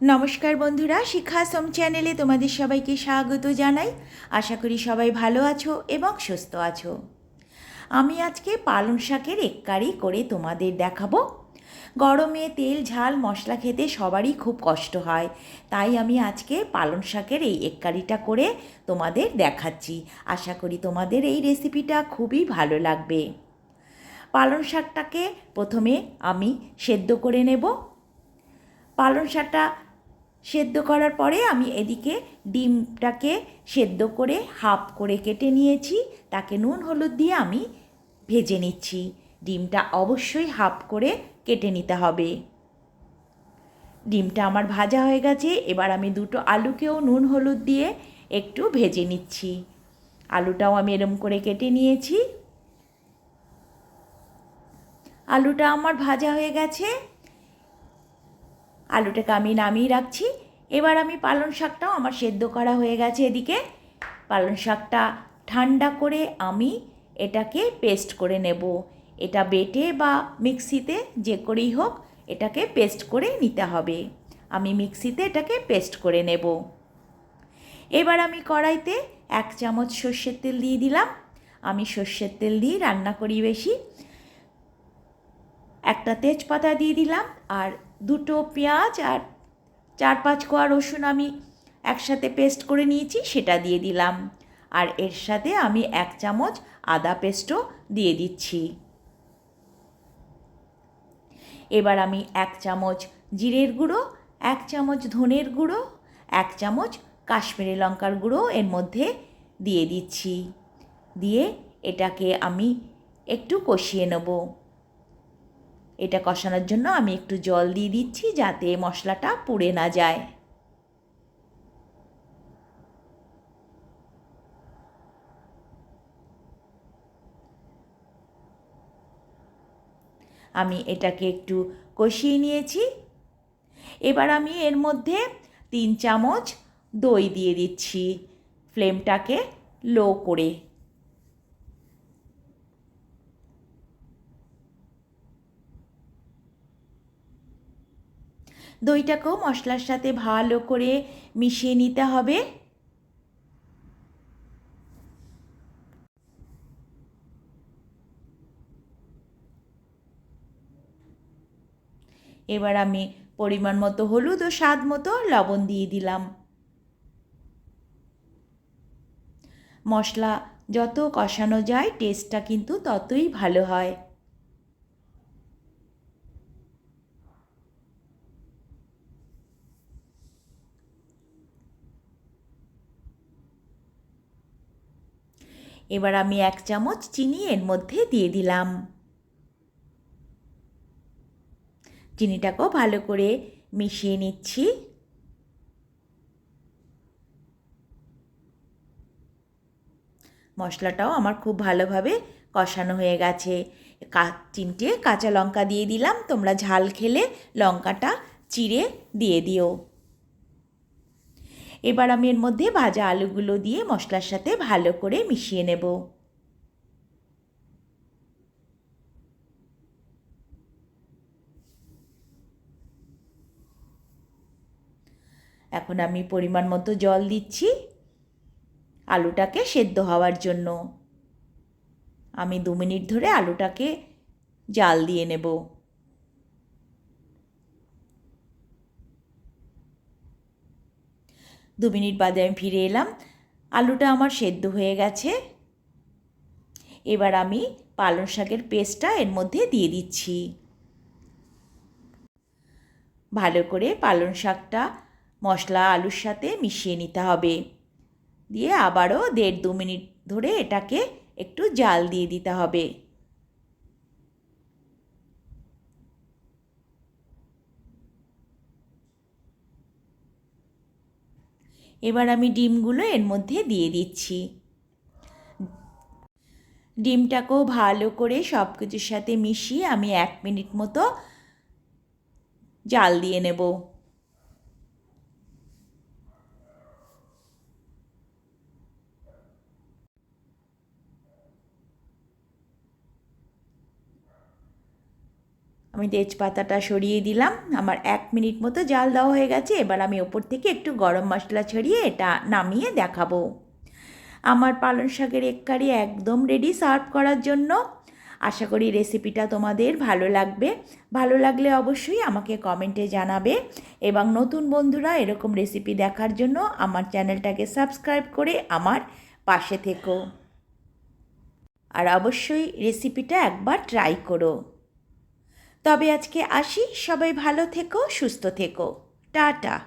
নমস্কার বন্ধুরা শিক্ষাশ্রম চ্যানেলে তোমাদের সবাইকে স্বাগত জানাই। আশা করি সবাই ভালো আছো এবং সুস্থ আছো। আমি আজকে পালং শাকের এককারি করে তোমাদের দেখাবো। গরমে তেল, ঝাল, মশলা খেতে সবারই খুব কষ্ট হয়। তাই আমি আজকে পালং শাকের এই এককারিটা করে তোমাদের দেখাচ্ছি। আশা করি তোমাদের এই রেসিপিটা খুবই ভালো লাগবে। পালং শাকটাকে প্রথমে আমি সেদ্ধ করে নেব। পালং শাকটা সেদ্ধ করার পরে আমি এদিকে ডিমটাকে সেদ্ধ করে হাফ করে কেটে নিয়েছি। তাকে নুন, হলুদ দিয়ে আমি ভেজে নিচ্ছি। ডিমটা অবশ্যই হাফ করে কেটে নিতে হবে। ডিমটা আমার ভাজা হয়ে গেছে। এবার আমি দুটো আলুকেও নুন, হলুদ দিয়ে একটু ভেজে নিচ্ছি। আলুটাও আমি এরম করে কেটে নিয়েছি। আলুটা আমার ভাজা হয়ে গেছে। আলুটাকে আমি নামিয়ে রাখছি। এবার আমি পালং শাকটাও আমার সেদ্ধ করা হয়ে গেছে এদিকে। পালং শাকটা ঠান্ডা করে আমি এটাকে পেস্ট করে নেব। এটা বেটে বা মিক্সিতে যে করেই হোক এটাকে পেস্ট করে নিতে হবে। আমি মিক্সিতে এটাকে পেস্ট করে নেব। এবার আমি কড়াইতে এক চামচ সর্ষের তেল দিয়ে দিলাম। আমি সর্ষের তেল দিয়ে রান্না করি বেশি। একটা তেজপাতা দিয়ে দিলাম আর দুটো পেঁয়াজ আর চার পাঁচ কোয়া রসুন আমি একসাথে পেস্ট করে নিয়েছি, সেটা দিয়ে দিলাম। আর এর সাথে আমি এক চামচ আদা পেস্টও দিয়ে দিচ্ছি। এবার আমি এক চামচ জিরের গুঁড়ো, এক চামচ ধনের গুঁড়ো, এক চামচ কাশ্মীরি লঙ্কার গুঁড়ো এর মধ্যে দিয়ে দিচ্ছি। দিয়ে এটাকে আমি একটু কষিয়ে নেব। এটা কষানোর জন্য আমি একটু জল দিয়ে দিচ্ছি যাতে মশলাটা পুড়ে না যায়। আমি এটাকে একটু কষিয়ে নিয়েছি। এবার আমি এর মধ্যে তিন চামচ দই দিয়ে দিচ্ছি, ফ্লেমটাকে লো করে। দইটাকেও মশলার সাথে ভালো করে মিশিয়ে নিতে হবে। এবার আমি পরিমাণ মতো হলুদ ও স্বাদ মতো লবণ দিয়ে দিলাম। মশলা যত কষানো যায় টেস্টটা কিন্তু ততই ভালো হয়। এবার আমি এক চামচ চিনি এর মধ্যে দিয়ে দিলাম। চিনিটাকেও ভালো করে মিশিয়ে নিচ্ছি। মশলাটাও আমার খুব ভালোভাবে কষানো হয়ে গেছে। তিনটে কাঁচা লঙ্কা দিয়ে দিলাম। তোমরা ঝাল খেলে লঙ্কাটা চিড়ে দিয়ে দিও। এবার আমি এর মধ্যে ভাজা আলুগুলো দিয়ে মশলার সাথে ভালো করে মিশিয়ে নেব। এখন আমি পরিমাণ মতো জল দিচ্ছি আলুটাকে সেদ্ধ হওয়ার জন্য। আমি দু মিনিট ধরে আলুটাকে জাল দিয়ে নেব। দু মিনিট বাদে আমি ফিরে এলাম। আলুটা আমার সেদ্ধ হয়ে গেছে। এবার আমি পালং শাকের পেস্টটা এর মধ্যে দিয়ে দিচ্ছি। ভালো করে পালং শাকটা মশলা, আলুর সাথে মিশিয়ে নিতে হবে। দিয়ে আবারও দেড় দু মিনিট ধরে এটাকে একটু জাল দিয়ে দিতে হবে। এবার আমি ডিমগুলো এর মধ্যে দিয়ে দিচ্ছি। ডিমটাকেও ভালো করে সব কিছুর সাথে মিশিয়ে আমি এক মিনিট মতো জাল দিয়ে নেব। আমি তেজপাতাটা সরিয়ে দিলাম। আমার এক মিনিট মতো জাল দেওয়া হয়ে গেছে। এবার আমি ওপর থেকে একটু গরম মশলা ছড়িয়ে এটা নামিয়ে দেখাবো। আমার পালং শাকের এক কারি একদম রেডি সার্ভ করার জন্য। আশা করি রেসিপিটা তোমাদের ভালো লাগবে। ভালো লাগলে অবশ্যই আমাকে কমেন্টে জানাবে। এবং নতুন বন্ধুরা এরকম রেসিপি দেখার জন্য আমার চ্যানেলটাকে সাবস্ক্রাইব করে আমার পাশে থেকো। আর অবশ্যই রেসিপিটা একবার ট্রাই করো। তবে আজকে আসি। সবাই ভালো থেকো সুস্থ থেকো। টাটা।